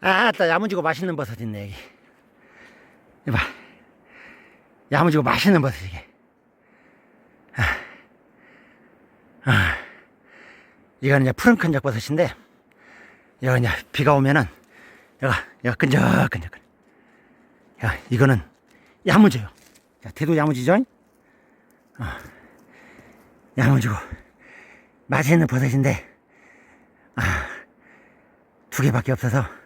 아따 야무지고 맛있는 버섯 있네 여기. 이봐. 야무지고 맛있는 버섯 이게. 아, 아. 이거는 이제 푸른 큰적 버섯인데 이거 이제 비가 오면은 여가 여가 끈적끈적 야 이거는 야무져요. 자 대도 야무지죠? 어. 야무지고 맛있는 버섯인데 아, 두 개밖에 없어서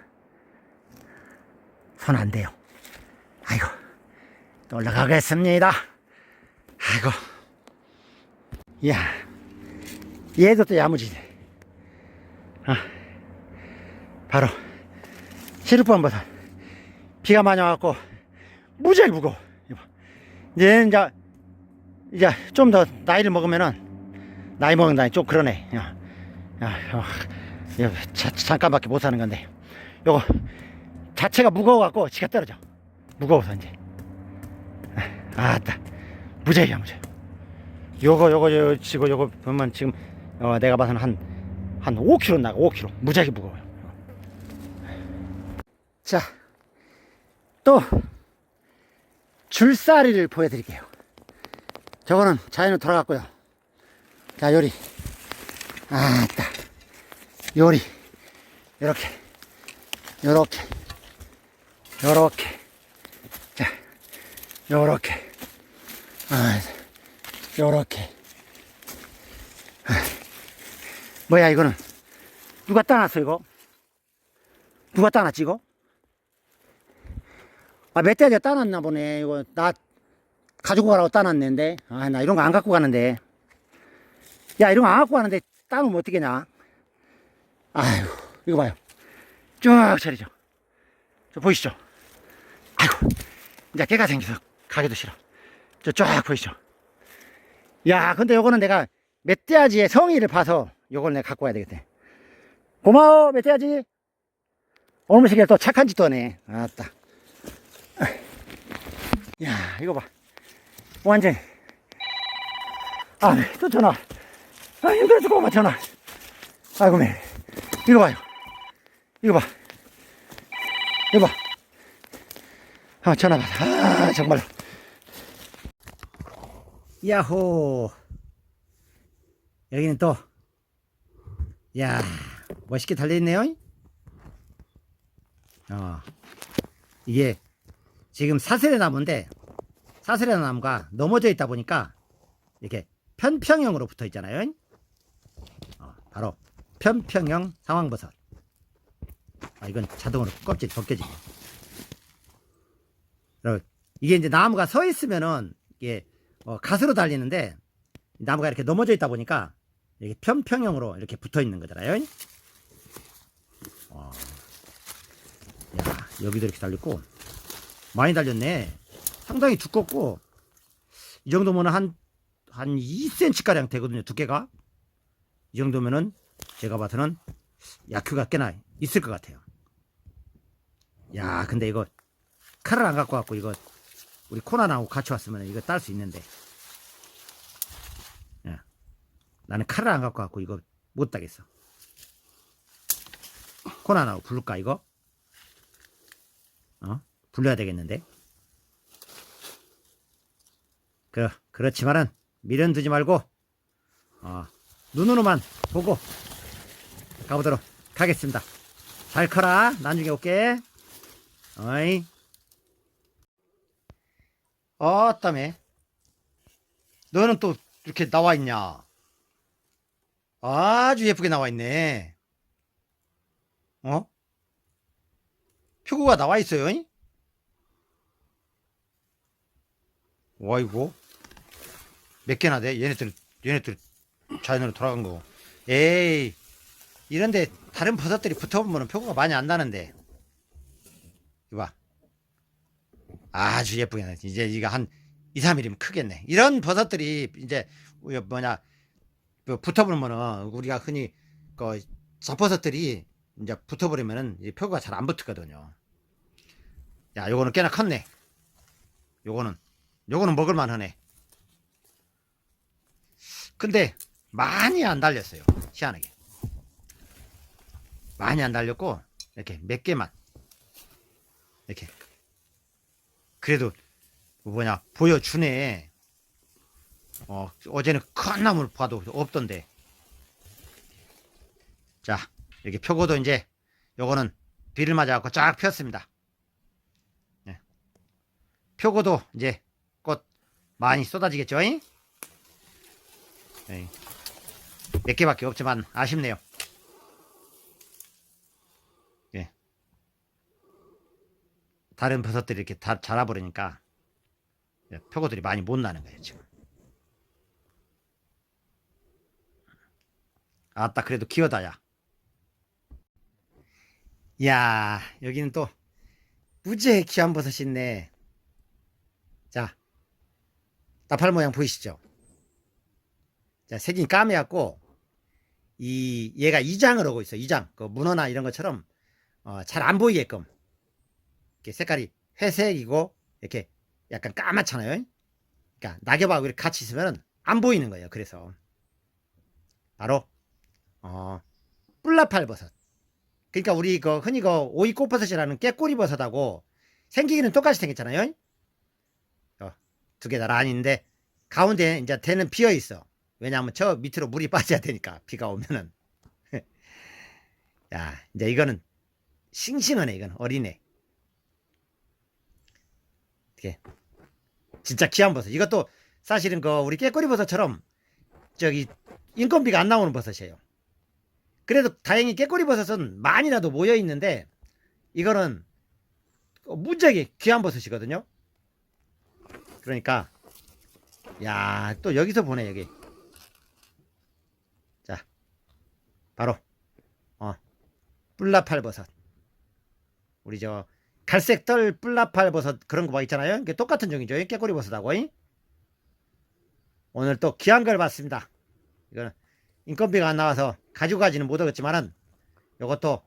손안 대요. 아이고, 또 올라가겠습니다. 아이고, 이야, 얘도 또 야무지네. 아, 바로 시루뻔 버섯. 비가 많이 와갖고 무지하게 무거워. 이거. 이제 이제 좀 더 나이를 먹으면은 나이 먹는다니 좀 그러네. 야, 야, 자- 잠깐밖에 못 사는 건데 요거 자체가 무거워갖고 지가 떨어져. 무거워서 이제. 아따. 무지하게 무지 요거 요거 요 지고 요거 보면 지금 어, 내가 봐서는 한 한 5kg 나가 5kg 무지하게 무거워요. 자 또 줄사리를 보여드릴게요. 저거는 자연으로 돌아갔고요. 자 요리. 아 따. 요리. 요렇게. 요렇게 요렇게. 자 요렇게. 아 요렇게. 아, 뭐야 이거는? 누가 따놨어 이거? 누가 따놨지 이거? 아 멧돼지가 따놨나 보네. 이거 나 가지고 가라고 따놨는데. 아 나 이런 거 안 갖고 가는데. 야 이런 거 안 갖고 가는데 따놓으면 어떻게냐? 아유 이거 봐요. 쭉 차리죠. 저 보이시죠 아이고 이제 개가 생겨서 가기도 싫어. 저 쫙 보이시죠? 야 근데 요거는 내가 멧돼지의 성의를 봐서 요걸 내가 갖고 와야 되겠대. 고마워 멧돼지. 오늘 시계 또 착한 짓도 하네. 아따. 야 이거 봐. 완전. 아또 전화. 아 힘들어 죽겠구만 전화 아이고 매. 이거 봐요. 이거 봐. 이거 봐 아, 전화 받아 아 정말로 야호. 여기는 또. 야 멋있게 달려있네요. 어 이게 지금 사슬의 나무인데 사슬의 나무가 넘어져 있다 보니까 이렇게 편평형으로 붙어 있잖아요. 어, 바로 편평형 상황버섯. 아 이건 자동으로 껍질 벗겨지네 이게 이제 나무가 서 있으면은 이게 어, 가스로 달리는데 나무가 이렇게 넘어져 있다 보니까 이렇게 편평형으로 이렇게 붙어 있는 거잖아요. 어. 야 여기도 이렇게 달렸고 많이 달렸네. 상당히 두껍고 이 정도면 한한 2cm 가량 되거든요 두께가. 이 정도면은 제가 봐서는 야큐가 꽤나 있을 것 같아요. 야 근데 이거 칼을 안 갖고 왔고 이거 우리 코나나하고 같이 왔으면 이거 딸 수 있는데 야, 나는 칼을 안 갖고 왔고 이거 못 따겠어 코나나하고 부를까 이거 어 불러야 되겠는데 그 그렇지만은 미련 두지 말고 어, 눈으로만 보고 가보도록 하겠습니다. 잘 커라. 나중에 올게. 어이. 어따매. 너는 또 이렇게 나와 있냐? 아주 예쁘게 나와 있네. 어? 표고가 나와 있어요. 잉? 와 이거 몇 개나 돼? 얘네들 얘네들 자연으로 돌아간 거. 에이 이런데 다른 버섯들이 붙어보면 표고가 많이 안 나는데. 이봐. 아주 예쁘게 나. 이제 이거 한 2, 3일이면 크겠네. 이런 버섯들이 이제 뭐냐 뭐 붙어버리면은 우리가 흔히 그 잡버섯들이 이제 붙어버리면은 이 표고가 잘 안 붙거든요. 야, 요거는 꽤나 컸네. 요거는 요거는 먹을만 하네. 근데 많이 안 달렸어요. 희한하게. 많이 안 달렸고 이렇게 몇 개만 이렇게. 그래도 뭐냐 보여주네. 어 어제는 큰 나무를 봐도 없던데. 자 이렇게 펴고도 이제 요거는 비를 맞아갖고 쫙 폈습니다. 예. 펴고도 이제 꽃 많이 쏟아지겠죠? 잉? 예. 몇 개밖에 없지만 아쉽네요. 예. 다른 버섯들이 이렇게 다 자라버리니까 예, 표고들이 많이 못 나는 거예요 지금. 아따 그래도 기어다야. 야 여기는 또 무지하게 귀한 버섯이 있네. 자 나팔 모양 보이시죠? 자 색이 까매갖고 이 얘가 이장을 하고 있어 이장 그 문어나 이런 것처럼 어, 잘 안 보이게끔 이렇게 색깔이 회색이고 이렇게 약간 까맣잖아요. 그러니까 낙엽하고 이렇게 같이 있으면 안 보이는 거예요. 그래서 바로 어 뿔나팔 버섯. 그러니까 우리 그 흔히 그 오이 꽃버섯이라는 깨꼬리 버섯하고 생기기는 똑같이 생겼잖아요. 어, 두개 다 아닌데 가운데 이제 대는 비어 있어. 왜냐하면 저 밑으로 물이 빠져야 되니까 비가 오면은. 야 이제 이거는 싱싱하네 이건 어리네 이게 진짜 귀한 버섯. 이것도 사실은 그 우리 깨꼬리 버섯처럼 저기 인건비가 안 나오는 버섯이에요. 그래도 다행히 깨꼬리 버섯은 많이라도 모여 있는데 이거는 무지하게 귀한 버섯이거든요. 그러니까 야 또 여기서 보네 여기. 바로 어 뿔나팔 버섯. 우리 저 갈색 털 뿔나팔 버섯 그런 거봐 있잖아요 이게 똑같은 종이죠 이 깨꼬리 버섯하고 이? 오늘 또 귀한 걸 봤습니다 이거는 인건비가 안 나와서 가지고 가지는 못하겠지만은 요것도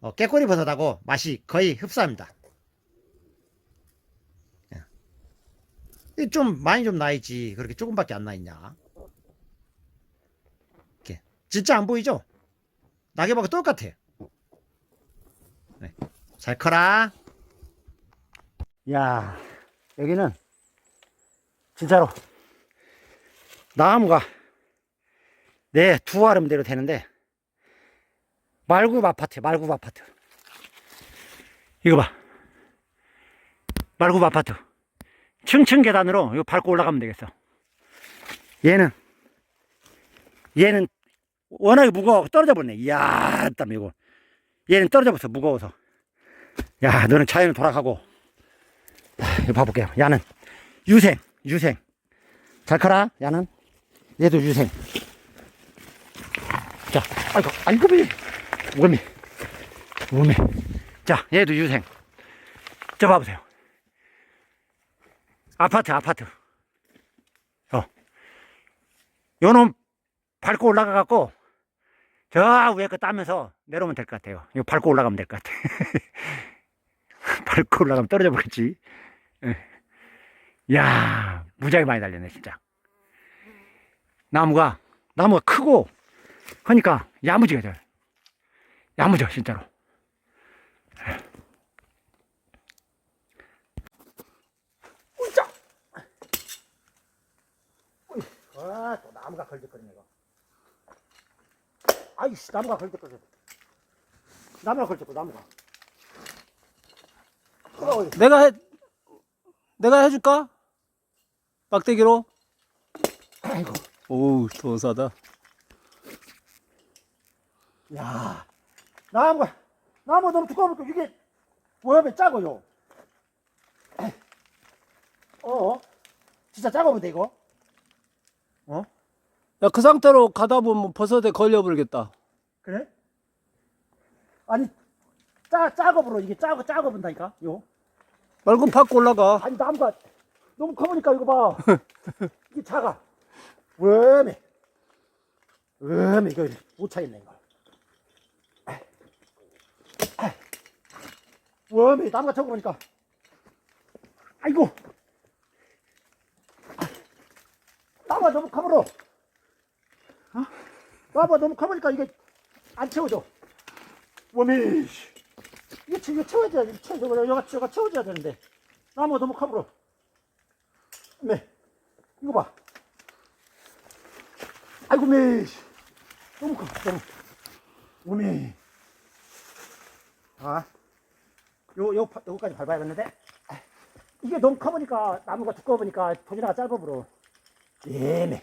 어, 깨꼬리 버섯하고 맛이 거의 흡사합니다 예. 이좀 많이 좀 나있지 그렇게 조금밖에 안 나있냐 이렇게 진짜 안 보이죠 낙엽하고 똑같아. 네. 잘 커라. 야, 여기는 진짜로 나무가 내 두 아름대로 되는데 말굽 아파트, 말굽 아파트. 이거 봐. 말굽 아파트. 층층 계단으로 이거 밟고 올라가면 되겠어. 얘는 얘는 워낙에 무거워 떨어져 버렸네. 이야, 땀 이거. 얘는 떨어져 버렸어. 무거워서. 야, 너는 자연을 돌아가고. 야, 이거 봐볼게요. 야는 유생, 유생. 잘 커라. 야는 얘도 유생. 자, 아이고, 아이고, 미, 무거미, 무거미. 자, 얘도 유생. 저 봐보세요. 아파트, 아파트. 어. 요놈 밟고 올라가 갖고 저 위에 거 따면서 내려오면 될 것 같아요. 이거 밟고 올라가면 될 것 같아. 밟고 올라가면 떨어져 버렸지. 예. 야 무지하게 많이 달렸네, 진짜. 나무가, 나무가 크고, 하니까 야무지게 잘. 야무져, 진짜로. 우짜! 아, 또 나무가 걸적거리네, 이거. 아이씨, 나무가 걸적거려. 나무가 걸적거, 나무가. 어, 내가 해, 내가 해줄까? 빡대기로? 아이고. 오우, 도사다. 야, 나무가, 나무 너무 두꺼우니까 이게 모양이 작아요. 어? 진짜 작아 보다 이거. 어? 야, 그 상태로 가다 보면 버섯에 걸려버리겠다. 그래? 아니, 짜, 보러 이게 작아, 작아 본다니까, 요. 말고 밖 올라가. 아니, 나무가 너무 커 보니까 이거 봐. 이게 작아. 왜왜 이거 못 차겠네, 이거. 왜 나무가 적어 보니까. 아이고. 나무가 너무 커버려. 어? 나무가 너무 커보니까 이게 안 채워져. 워미. 이거 채워줘야 돼. 채워줘. 여가, 여가 채워줘야 되는데. 나무가 너무 커버려. 네. 이거 봐. 아이고, 매. 너무 커. 너무. 오메. 아. 요, 요, 파- 요거까지 밟아야겠는데. 아, 이게 너무 커 보니까, 나무가 두꺼워 보니까, 도지나가 짧아 불어. 예매.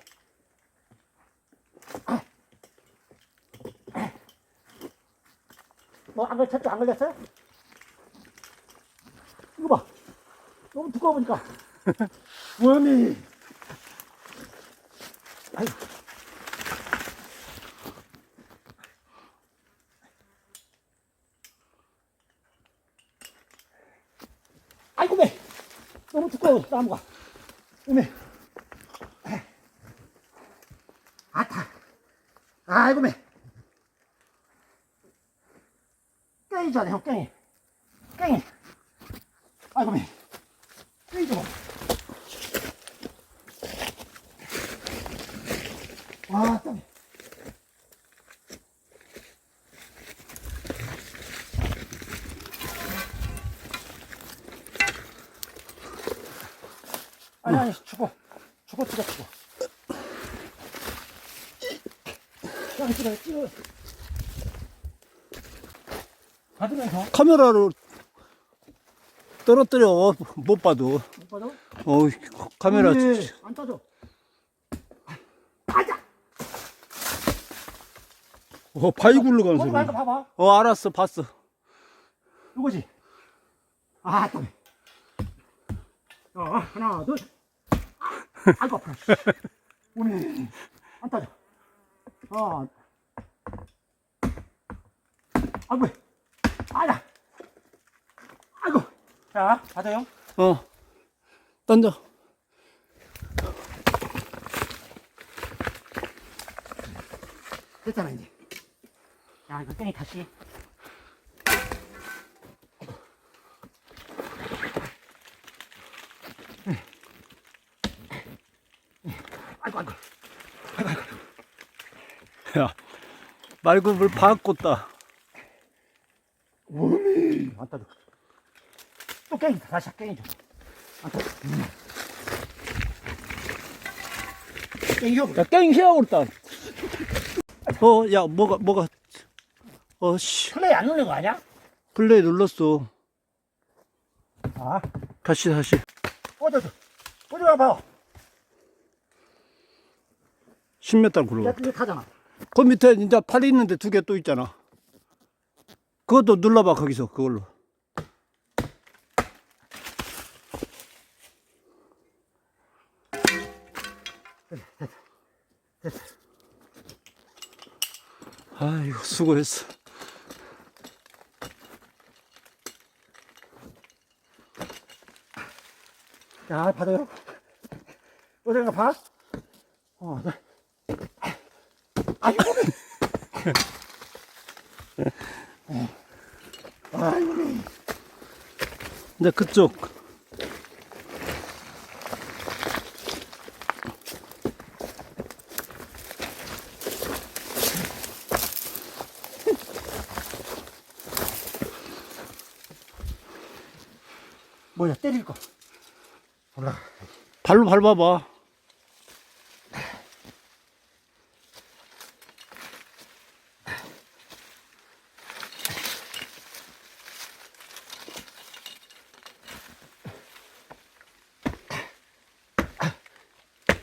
뭐, 안 걸쳤죠? 안 걸렸어요? 이거 봐. 너무 두꺼워 보니까. 아유. 아이고, 매. 너무 두꺼워, 나무가. 오메. 아타. 아이고, 매. 깽이잖아, 형, 깽이. 깽이. 아이고, 매. 깽이 좀. 와, 땀이. 아니, 아니, 죽어. 죽어, 죽어, 죽어. 짱, 찍어, 찍어. 받으면서. 카메라로 떨어뜨려 못 봐도 못 받아? 어 카메라 네, 안 떠져. 가자! 어 바위 굴러가는 거기 소리 말고 봐봐. 어 알았어 봤어 이거지? 아, 땀. 어, 하나, 둘. 아, 아이고, 아파. 오메. 안 따져. 어. 아이고. 아야. 아이고. 자, 받아요. 어 던져 됐잖아, 이제. 야, 이거 땡이 다시. 아이고, 아이고. 야 말고 물 바꿨다 오메. 안 따져. 또 땡이, 다시 줘. 안 따져. 줘. 야깽 해하고 있다 어야 뭐가 뭐가 어씨 플레이 안 누르는 거 아니야? 플레이 눌렀어 아, 다시 다시 꺼져줘. 꺼져봐 봐. 10m 야, 굴러 이거 타잖아. 그 밑에 이제 팔 있는데 두 개 또 있잖아 그것도 눌러봐 거기서 그걸로. 아이고 수고했어 자, 받아요. 어디가 봐? 어, 네. 아이고, 아이고, 이제 그쪽 뭐야, 때릴 거. 올라가. 발로 밟아봐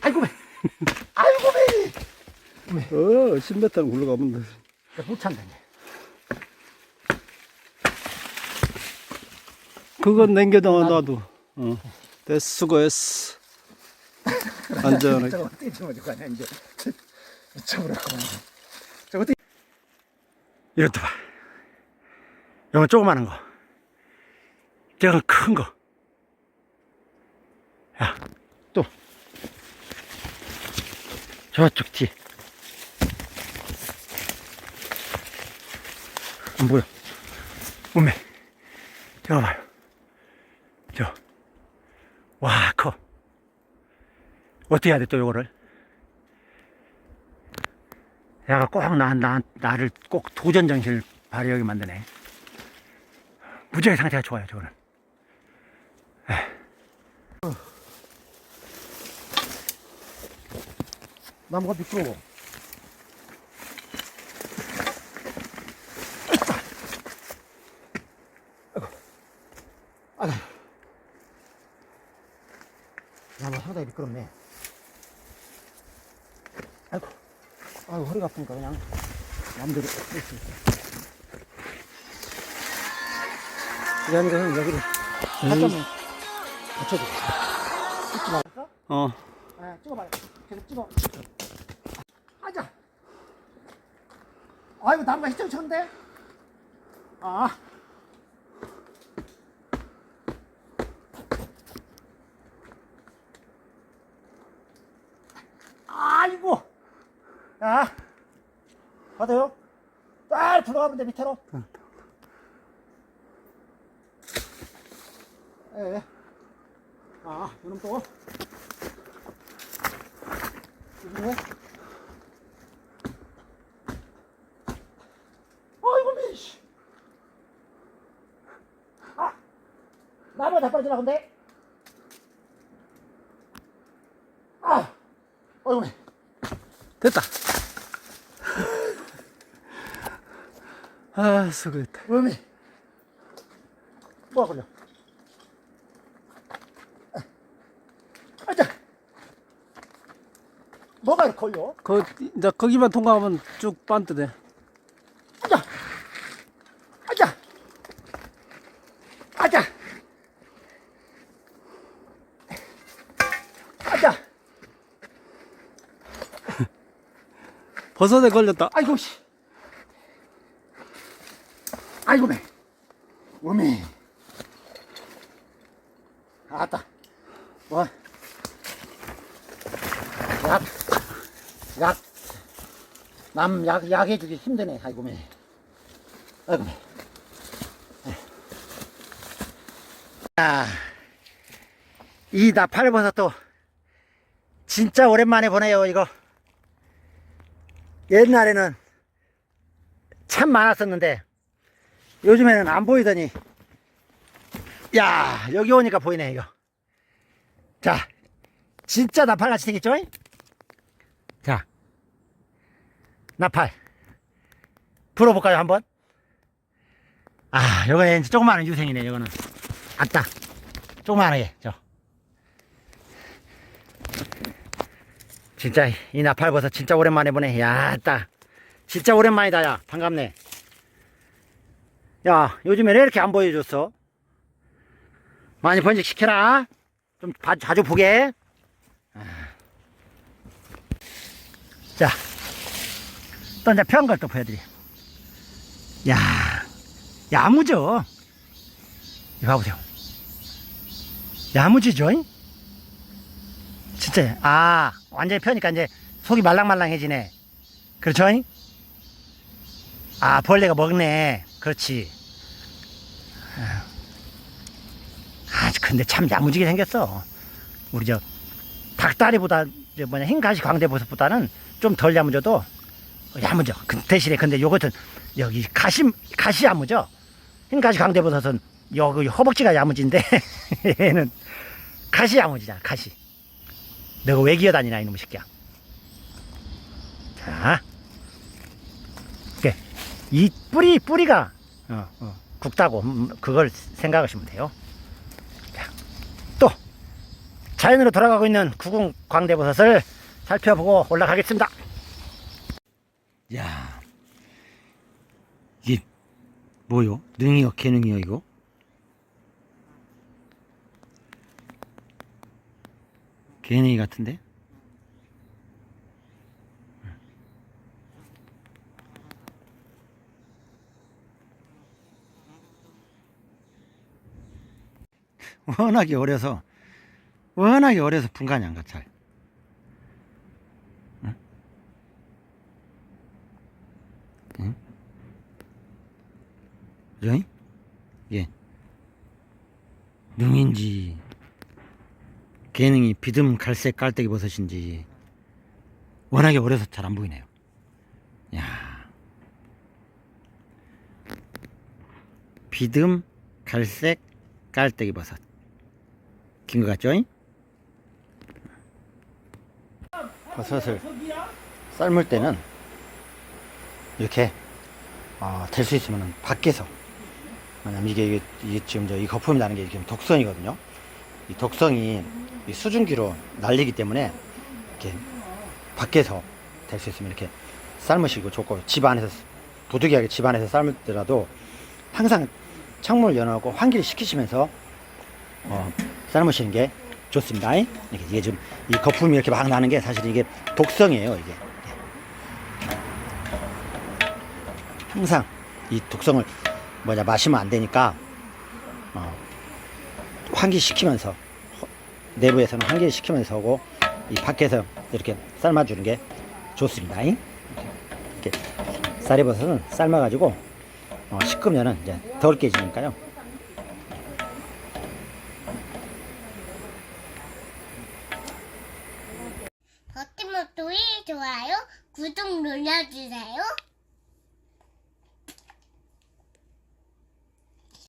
아이고, 매. 아이고, 매. 어 10m 굴러가면 돼 야, 못 찬다. 그건 남겨둬 놔도 어 됐어 수고했어 안전하게 저거 어떻게 집어줄 거 아니야, 이제. 미쳐버렸고. 저거 어떻게. 이것도 봐. 이건 조그마한 거. 저건 큰 거. 야, 또. 저쪽 뒤. 안 보여. 오메. 저거 봐요. 저. 와, 커. 어떻게 해야 돼, 또 요거를? 내가 꼭 나, 나, 나를 꼭 도전 정신을 발휘하게 만드네. 무지하게 상태가 좋아요, 저거는. 나무가 미끄러워. 아이고. 나무가 상당히 미끄럽네. 아이고. 아이고, 허리가 아프니까 그냥 마음대로 할수 있어. 그러니까 형 여기를 살짝만 받쳐줘. 찍지 말까? 어. 아, 찍어봐요. 계속 찍어. 앉아. 아이고, 나무가 희청쳤는데? 아. 아이고. 야. 받아요. 딱 들어가면 돼, 밑으로. 예, 예. 아, 이놈 또. 이거 아이고 미씨 아 나무가 다 빠지나 근데 아 어이구 미 됐다. 아, 수고했다. 음이 뭐가 걸려 아자 뭐가 이렇게 걸려? 거, 이제 거기만 통과하면 쭉 반뜨대. 아자 아자 아자 아자 버섯에 걸렸다. 아이고 씨 아이고 매 오메 아따 뭐 약, 약, 남 약, 약 해주기 힘드네. 아이고, 매. 아이고, 매. 아, 이 나팔버섯도 진짜 오랜만에 보네요, 이거. 옛날에는 참 많았었는데, 요즘에는 안 보이더니, 야, 여기 오니까 보이네, 이거. 자, 진짜 나팔같이 생겼죠? 자, 나팔. 불어볼까요, 한번? 아, 이제 조그마한 유생이네, 요거는. 아따. 조그마하게, 저. 진짜, 이 나팔 버섯 진짜 오랜만에 보네. 야, 아따. 진짜 오랜만이다, 야. 반갑네. 야, 요즘에 왜 이렇게 안 보여줬어? 많이 번식시켜라. 좀 봐- 자주 보게. 자, 또 이제 편 걸 또 보여드려. 야, 야무져. 이거 봐보세요. 야무지죠? 잉? 진짜, 아, 완전히 펴니까 이제 속이 말랑말랑해지네. 그렇죠? 잉? 아, 벌레가 먹네. 그렇지. 아, 근데 참 야무지게 생겼어. 우리 저 닭다리보다 저 뭐냐 흰가시 광대버섯보다는 좀 덜 야무져도 야무져. 그 대신에 근데 요것은 여기 가시 가시 야무져. 흰가시 광대버섯은 여기 허벅지가 야무진데 얘는 가시 야무지잖아. 가시. 너가 왜 기어다니나 이놈의 새끼야. 자, 이게 이 뿌리 뿌리가 어, 어, 굵다고 음, 그걸 생각하시면 돼요. 자연으로 돌아가고 있는 구궁 광대버섯을 살펴보고 올라가겠습니다. 야, 이게 뭐요? 능이요, 개능이요 이거? 개능이 같은데? 워낙에 어려서 워낙에 어려서 분간이 안 가 잘. 응? 응? 그죠? 예. 능인지 개능이 비듬 갈색 깔때기 버섯인지 워낙에 어려서 잘 안 보이네요. 야. 비듬 갈색 깔때기 버섯. 긴 것 같죠? 버섯을 삶을 때는 이렇게 어, 될 수 있으면 밖에서 왜냐면 이게, 이게, 지금 저 이 거품이 나는 게 이게 독성이거든요. 이 독성이 이 수증기로 날리기 때문에 이렇게 밖에서 될 수 있으면 이렇게 삶으시고 좋고 집 안에서 부득이하게 집 안에서 삶을 때라도 항상 창문을 열어놓고 환기를 시키시면서 어, 삶으시는 게 좋습니다. 이게 좀이 거품이 이렇게 막 나는 게 사실 이게 독성이에요. 이게 항상 이 독성을 뭐냐 마시면 안 되니까 어, 환기 시키면서 내부에서는 환기를 시키면서 하고 이 밖에서 이렇게 삶아주는 게 좋습니다. 이렇게 쌀이버섯은 삶아가지고 어, 식으면은 이제 덜 깨지니까요. 버티